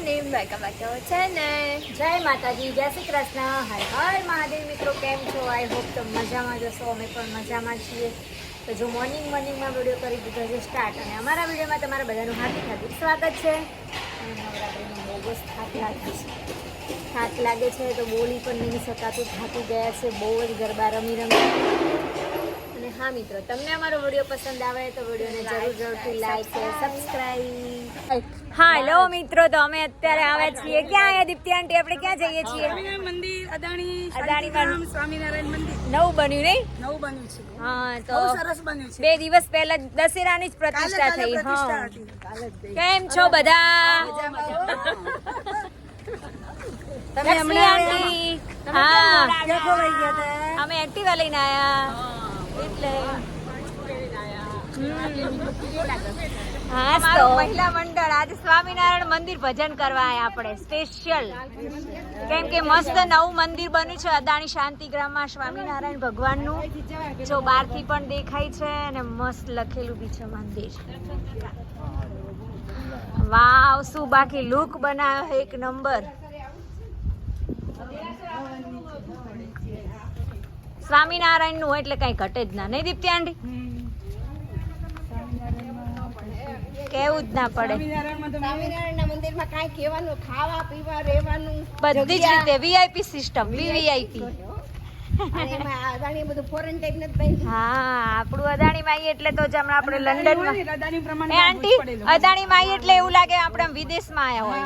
Morning welcome back to channel જય માતાજી, જય શ્રી કૃષ્ણ. હર હર મહાદેવ મિત્રો, કેમ છો? આઈ હોપ તો મજામાં જશો અમે પણ મજામાં છીએ. તો જો મોર્નિંગ મોર્નિંગમાં વીડિયો કરી દીધો છે સ્ટાર્ટ અને અમારા વિડીયોમાં તમારા બધાનું હાર્દિક હાર્દિક સ્વાગત છે. અને નવરાત્રિનો બહુ થાક લાગે છે. થાક લાગે છે તો બોલી પણ નહીં શકાતું. થાકી ગયા છે. બહુ જ ગરબા રમી રમી. અને હા મિત્રો તમને અમારો વીડિયો પસંદ આવે તો વિડીયોને જરૂર જરૂરથી લાઈક શેર સબસ્ક્રાઇબ હા હેલો મિત્રો તો અમે અત્યારે આવ્યા છીએ. ક્યાં આવ્યા દીપ્તિ આંટી? આપણે ક્યાં જઈએ છીએ? મંદિર અદાણી અદાણી સ્વામિનારાયણ મંદિર. નવું બન્યું નહીં? નવું બન્યું છે. હા તો સરસ બન્યું છે. બે દિવસ પહેલા દશેરાની જ પ્રતિષ્ઠા થઈ હા. કેમ છો બધા? તમે હમણાં આંટી? હા? અમે એક્ટિવા લઈને આયા. એટલે મહિલા મંડળ આજે સ્વામિનારાયણ મંદિર ભજન કરવા આવ્યા આપણે સ્પેશિયલ કેમ કે મસ્ત નવું મંદિર બન્યું છે અદાણી શાંતિગ્રામમાં સ્વામિનારાયણ ભગવાનનું. જો બહારથી પણ દેખાય છે અને મસ્ત લખેલું બી છે મંદિર. વાવ શું બાકી લુક બનાવ્યો એક નંબર સ્વામિનારાયણનું એટલે કઈ ઘટે જ ના. નહીં દીપ્તિ આંટી? કેવું જ ના પડે. સ્વામિનારાયણ તો સ્વામિનારાયણના મંદિરમાં કાંઈ કહેવાનું ખાવા પીવા રહેવાનું બધી જ રીતે વીઆઈપી સિસ્ટમ વીવીઆઈપી અદાણી માઈ એટલે એવું લાગે આપણે આમ વિદેશમાં આવ્યા હોય.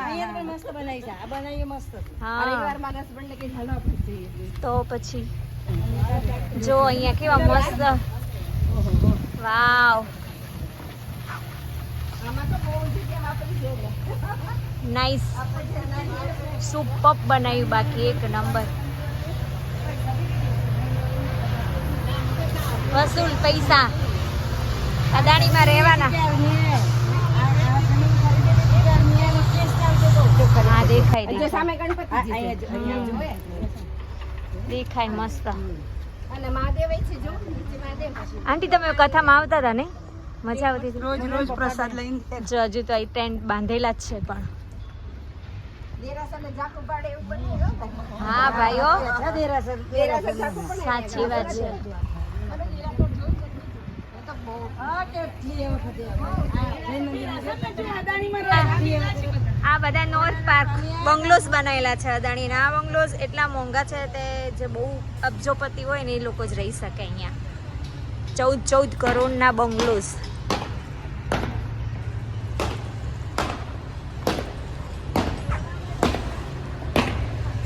તો પછી જો અહીંયા કેવા મસ્ત. વાવ. નાઈસ સુપર બનાવ્યું બાકી એક નંબર વસૂલ પૈસા. અદાણીમાં રહેવાના. હા દેખાય દેખાય. સામે મસ્ત. આંટી તમે કથામાં આવતા હતા ને? મજા આવતી રોજ રોજ પ્રસાદ લઈને જો હજુ તો અહીં ટેન્ટ બાંધેલા જ છે પણ. હો. હા ભાઈઓ. સાચી વાત છે હા કેટલી વખતે જૈન મંદિરમાં અદાણીમાં રાખીએ આ બધા નોર્થ પાર્ક બંગલોઝ બનાવેલા છે અદાણીના. આ બંગલોઝ એટલા મોંઘા છે તે જે બહુ અબજોપતિ હોય ને એ લોકો જ રહી શકે અહીંયા. ચૌદ ચૌદ કરોડના બંગલોઝ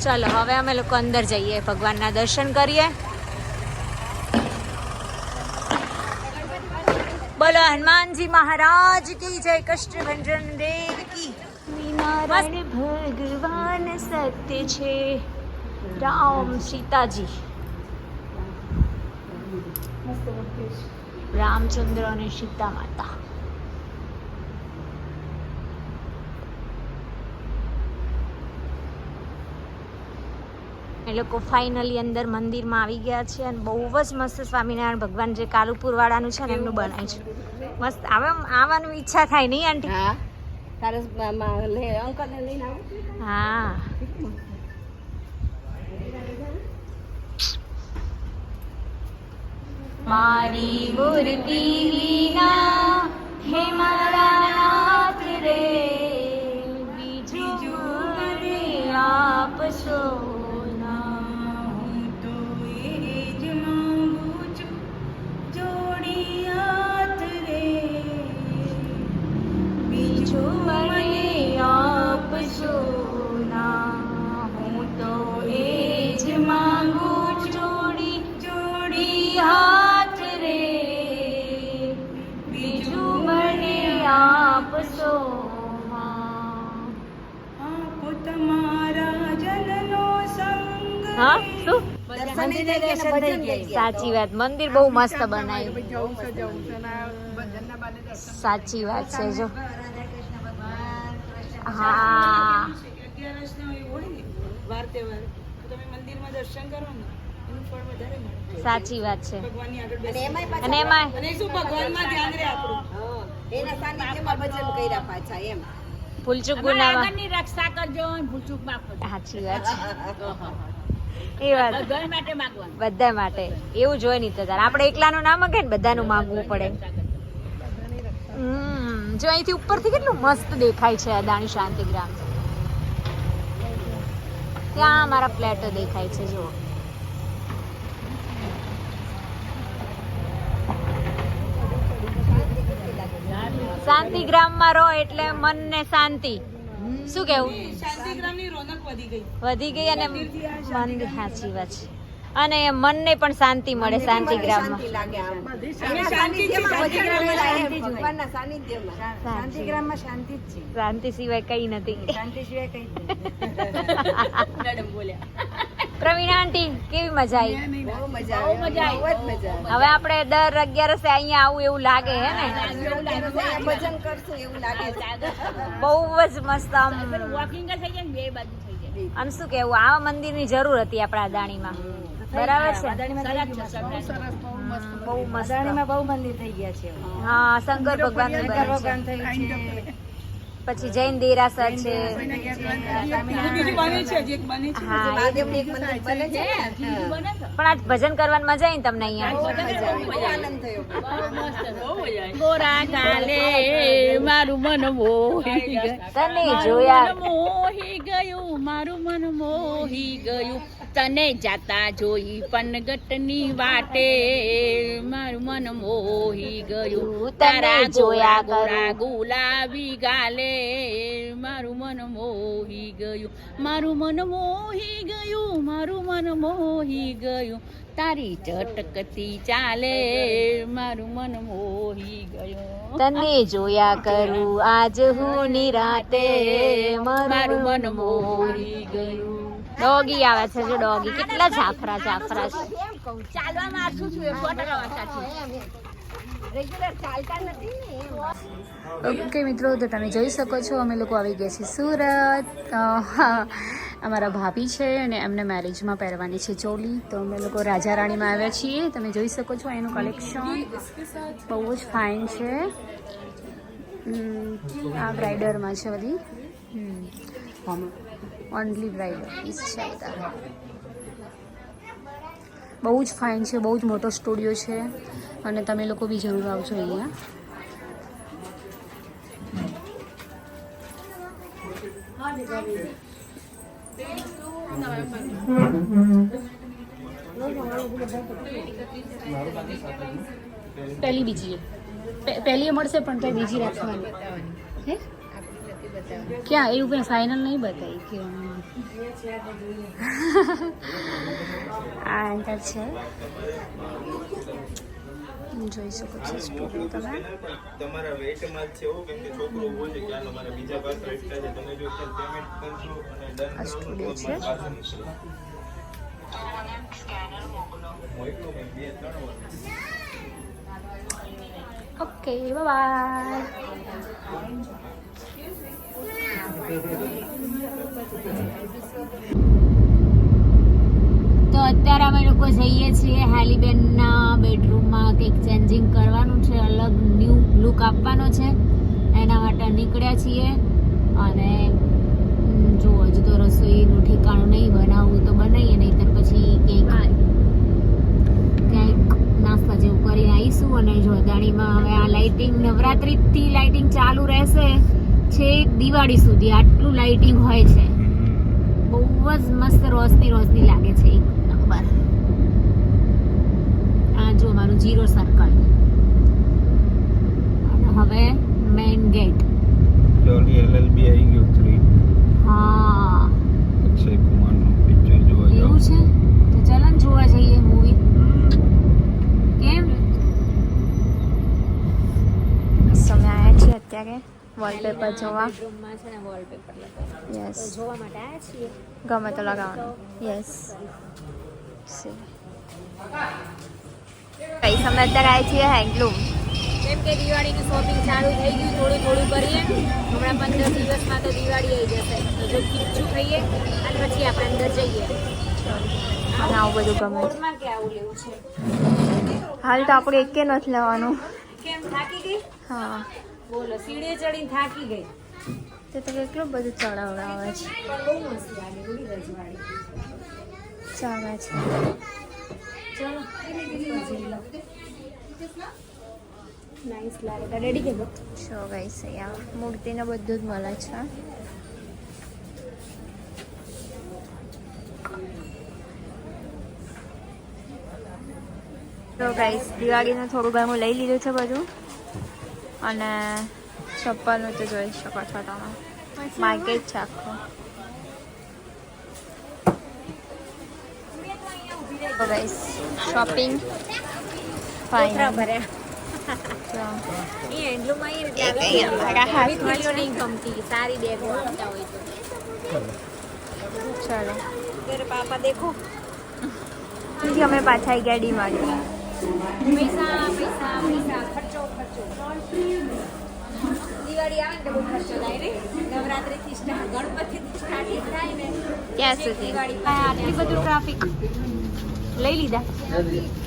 ચાલો, હવે અમે લોકો અંદર જઈએ, ભગવાનના દર્શન કરીએ. બોલો, હનુમાનજી મહારાજ, કી જય કષ્ટભંજન દેવ કી? નારાયણ ભગવાન સત્ય છે. રામ સીતાજી. રામચંદ્ર અને સીતા માતા એ લોકો ફાઇનલી અંદર મંદિરમાં આવી ગયા છે અને બહુ જ મસ્ત સ્વામિનારાયણ ભગવાન જે કાલુપુર વાળાનું છે ને એમનું બનાય છે. મસ્ત આવે આવવાનું ઈચ્છા થાય નહીં આંટી? અંકલને લઈને હા મારી મૂર્તિ વિના હે. મારા નાથ રે બીજું મને આપશો? સાચી વાત. મંદિર બહુ મસ્ત બનાવ્યું. સાચી વાત છે જો. હા. અગિયારસના એવું હોય ને? વાર તહેવાર. તો તમે મંદિરમાં દર્શન કરો ને એનું ફળ વધારે મળે. સાચી વાત છે. ભગવાનની આગળ અને એમાં અને શું ભગવાનમાં ધ્યાન રહે આપણું? હા, એના સાનિધ્યમાં ભજન કર્યા પાછા એમ. ભૂલચૂક ગુનામાં રક્ષા કરજો અને ભૂચૂક સાચી વાત છે. એ વાત. બધા માટે. એવું જોઈ નહીં તાર. આપણે એકલાનું ના મગે ને બધાનું માંગવું પડે. જો અહીંથી ઉપરથી કેટલું મસ્ત દેખાય છે અદાણી શાંતિગ્રામ ત્યાં મારા ફ્લેટો દેખાય છે જો શાંતિગ્રામમાં રહો એટલે મનને શાંતિ. શું કેવું શાંતિગ્રામની રોનક વધી ગઈ. વધી ગઈ અને મન સાચી વાત છે. અને મનને પણ શાંતિ મળે શાંતિગ્રામમાં. શાંતિ ગ્રામ શાંતિ જ હોય. શાંતિગ્રામમાં શાંતિ જ છે. શાંતિ સિવાય કઈ નથી. શાંતિ સિવાય કઈ જ મેડમ બોલ્યા. પ્રવીણ આંટી કેવી મજા આવી? બહુ મજા આવે. બહુ મજા આવે. હવે આપણે દર અગિયારસે અહીંયા આવું એવું લાગે હે ને? ભજન કરશું એવું લાગે બહુ જ મસ્ત આમ. વોકિંગ થઈ જાય બે બાજુ થઈ જાય. અને શું કેવું આવા મંદિરની જરૂર હતી આપણા અદાણીમાં બરાબર છે. બહુ મંદિર થઈ ગયા છે. હા શંકર ભગવાન ભગવાન થયું છે. પછી જૈન દેરાસર છે. બીજું બને છે હજી એક બને છે હા એ મહાદેવનું એક મંદિર બને છે ને? પણ આજ ભજન કરવાની મજા આવી તમને અહીંયા? બહુ આનંદ થયો. ગોરા ગાલે મારું મન મોહી ગયું. તને જોયા મોહી ગયું મારું મન મોહી ગયું. તને જાતા જોઈ પનગટની વાટે મારું મન મોહી ગયું. તારા જોયા ગોરા ગુલાબી ગાલે મારું મન મોહી ગયું મારું મન મોહી ગયું મારું મન મોહી ગયું. તારી ચટકતી ચાલે મારું મન મોહી ગયું. તને જોયા કરું આજ હું નિરાતે મારું મન મોહી ગયું. ડોગી આવે છે જો ડોગી કેટલા જાફરા જાફરા છે? ચાલવા મારશું છું એ ફોટા વાત સાચી રેગ્યુલર ચાલતા નથી ને ઓકે મિત્રો તો તમે જોઈ શકો છો અમે લોકો આવી ગયા છીએ સુરત. અમારા ભાભી છે અને એમને મેરેજમાં પહેરવાની છે ચોલી. તો અમે લોકો રાજા રાણીમાં આવ્યા છીએ. તમે જોઈ શકો છો એનું કલેક્શન બહુ જ ફાઇન છે. આ બ્રાઇડરમાં છે બધી. ઓનલી બ્રાઇડર પીસ છે બધા બહુ જ ફાઇન છે બહુ જ મોટો સ્ટુડિયો છે. અને તમે લોકો બી જરૂર આવજો અહીંયા. પહેલી બીજી એ. પે- પહેલી એ મળશે પણ તો બીજી રાખવાની હે ક્યાં એવું કંઈ ફાઇનલ નહીં બતાવી કે હમ. આ અંદર છે જોઈ શકો છો સ્ટુડિયો તમે. તમારા વેટમાં છે એવું કેમ કે છોકરો બોલે છે કે હાલો મારે બીજા પાસે એટલા છે. તમે જો પેમેન્ટ કરશો અને ડન કરો સ્ટુડિયો તો છે. ઓકે બાય તો અત્યારે અમે લોકો જઈએ છીએ હાલીબેનના બેડરૂમમાં કંઈક ચેન્જિંગ કરવાનું છે અલગ ન્યૂ લુક આપવાનો છે. એના માટે નીકળ્યા છીએ અને જો હજુ તો રસોઈનું ઠેકાણું નહીં બનાવવું તો બનાવીએ નહીં પછી કંઈક ક્યાંક નાસ્તા જેવું કરીને આવીશું અને જો અદાણીમાં હવે આ લાઇટિંગ નવરાત્રિથી લાઇટિંગ ચાલુ રહેશે છેક દિવાળી સુધી આટલું લાઇટિંગ હોય છે. બહુ જ મસ્ત રોશની રોશની લાગે છે એક નંબર મારું જીરો સર્કલ અને હવે મેઇન ગેટ ચોલી એલએલબી આવી ગયું થ્રી હા. અક્ષય કુમારનું પિક્ચર જોવા જાવ એવું છે? તો ચાલો ને જોવા જઈએ મૂવી કેમ? અમે આવ્યા છીએ અત્યારે વોલપેપર જોવા. રૂમમાં છે ને વોલપેપર લગાવવાનું યસ તો જોવા માટે આવ્યા છીએ? ગમે તો લગાવવાનું. યસ કઈ અમે અત્યારે આવી છીએ હેન્ડલૂમ કેમ કે દિવાળીનું શોપિંગ ચાલુ થઈ ગયું થોડું થોડું કરીએ. હમણાં પંદર દિવસમાં તો દિવાળી આવી જશે. તો જો ખીચું ખાઈએ અને પછી આપણે અંદર જઈએ. અને આવું બધું ગમે છે. કે આવું લેવું છે? હાલ તો આપણે એકે નથી લેવાનું. કેમ થાકી ગઈ? હા. બોલો સીડીએ ચડીને થાકી ગઈ? તો તો કેટલું બધું ચડાવડાવે છે. બહુ મસ્ત લાગે ચાલે છે. સો ગાઈસ અહીંયા મૂર્તિને બધું જ મળે છે. તો ગાઈસ દિવાળીનું થોડું ઘણું લઈ લીધું છે બધું. અને ચપ્પલનું તો જોઈ શકો છો તમે. માર્કેટ છે આખું. તો ગાઈસ શોપિંગ ફાઇન ચાલો તેરે પાપા દેખો પછી અમે પાછા આવી ગયા ડીમાર્ટ પૈસા પૈસા પૈસા ખર્ચો ખર્ચો દિવાળી આવે ને તો બહુ ખર્ચો થાય ને નવરાત્રિથી સ્ટાર્ટ ગણપતિથી સ્ટાર્ટિંગ થાય ને ક્યાં સુધી? દિવાળી આટલી બધું ટ્રાફિક લઈ લીધા.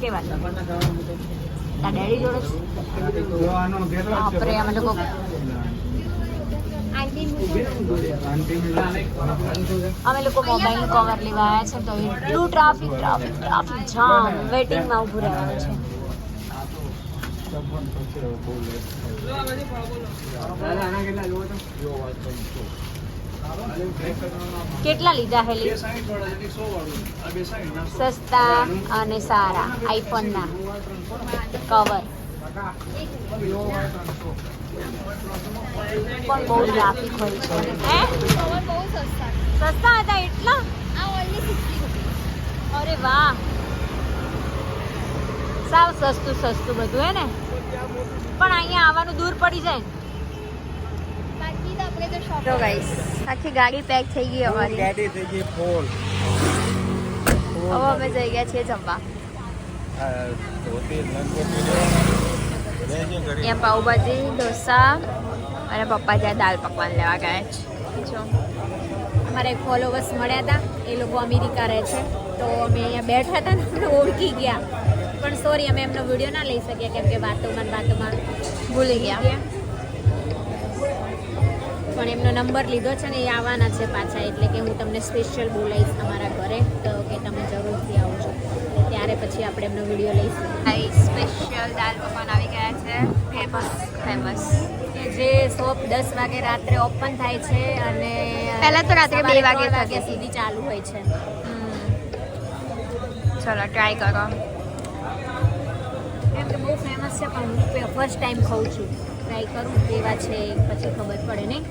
કેવા તા ડેડી જોડે. છે બાપરે અમે લોકો અમે લોકો મોબાઈલ કવર લેવા આવ્યા છે તો એટલું ટ્રાફિક ટ્રાફિક ટ્રાફિક જામ. વેટિંગમાં ઊભું રહેવાનું છે. કેટલા લીધા હેલી સસ્તા અને સારા આઈફોનના કવર. પણ બહુ ગ્રાફિક હોય છે. સસ્તા હતા એટલા? અરે વાહ. સાવ સસ્તું સસ્તું બધું હે ને? પણ અહીંયા આવવાનું દૂર પડી જાય. તો ગાઈસ આખી ગાડી પેક થઈ ગઈ અમારી. ગાડી થઈ ગઈ ફૂલ. હવે અમે જઈ ગયા છીએ જમવા. અહીંયા પાઉભાજી ઢોસા અને પપ્પા જ્યાં દાલ પકવાન લેવા ગયા છે. જો અમારા એક ફોલોવર્સ મળ્યા હતા એ લોકો અમેરિકા રહે છે. તો અમે અહીંયા બેઠા હતા ને અમને ઓળખી ગયા. પણ સોરી અમે એમનો વીડિયો ના લઈ શક્યા કેમ કે વાતોમાં વાતોમાં ભૂલી ગયા. પણ એમનો નંબર લીધો છે ને એ આવવાના છે પાછા એટલે કે હું તમને સ્પેશિયલ બોલાવીશ અમારા ઘરે તો કે તમે જરૂરથી આવજો. ત્યારે પછી આપણે એમનો વીડિયો લઈશું. સ્પેશિયલ દાલ પકવાન આવી ગયા છે. ફેમસ ફેમસ કે જે શોપ દસ વાગે રાત્રે ઓપન થાય છે અને પહેલાં તો રાત્રે બે વાગે વાગે સુધી ચાલુ હોય છે. ચલો ટ્રાય કરો. એમ કે બહુ ફેમસ છે પણ હું ફર્સ્ટ ટાઈમ ખાઉં છું. ટ્રાય કરું કેવા છે પછી ખબર પડે નહીં?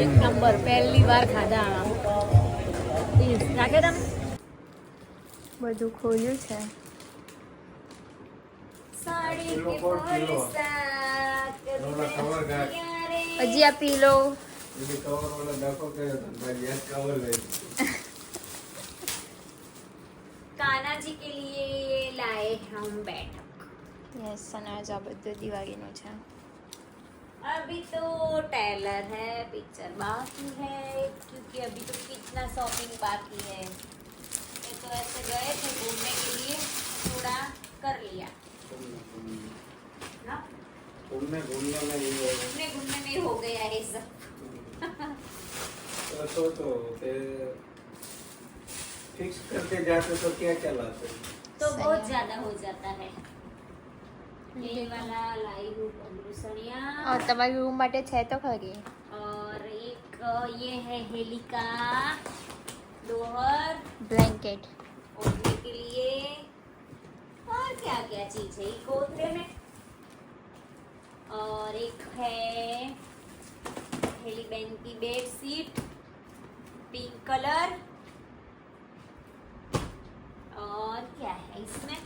એક નંબર પહેલી વાર ખાધા રાખે તમે? બધું ખોલ્યું છે. હજી આ પી લો કાનાજી કે લીએ લાએ હમ બેઠક. યસ અને આજ આ બધું દિવાળીનું છે. अभी तो टेलर है पिक्चर बाकी है क्योंकि अभी तो कितना शॉपिंग बाकी है। ये तो ऐसे गए थे घूमने के लिए थोड़ा कर लिया। घूमने घूमने में ये घूमने घूमने में हो गया है सब। तो तो फिक्स करते जाते तो क्या क्या लाते तो बहुत ज़्यादा हो जाता है ये वाला लाई हूँ बबलू सड़िया और તમારી રૂમ માટે છે તો ખરી और एक अ, ये है हेली का लोअर બ્લેન્કેટ ओढ़ने के लिए और क्या क्या चीज है एक कोथरे में और एक है हेली बैन की बेड सीट पिंक कलर और क्या है इसमें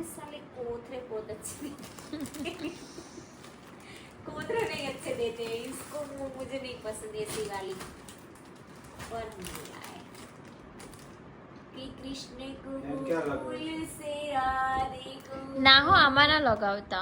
ये हमारे साले कोथरे बहुत अच्छे कोथरे नहीं अच्छे देते हैं इसको वो मुझे नहीं पसंद ऐसी वाली पर नहीं लाए कि कृष्ण को एम क्या लगा? फूल से राधे को ના હો આમાં ના લગાવતા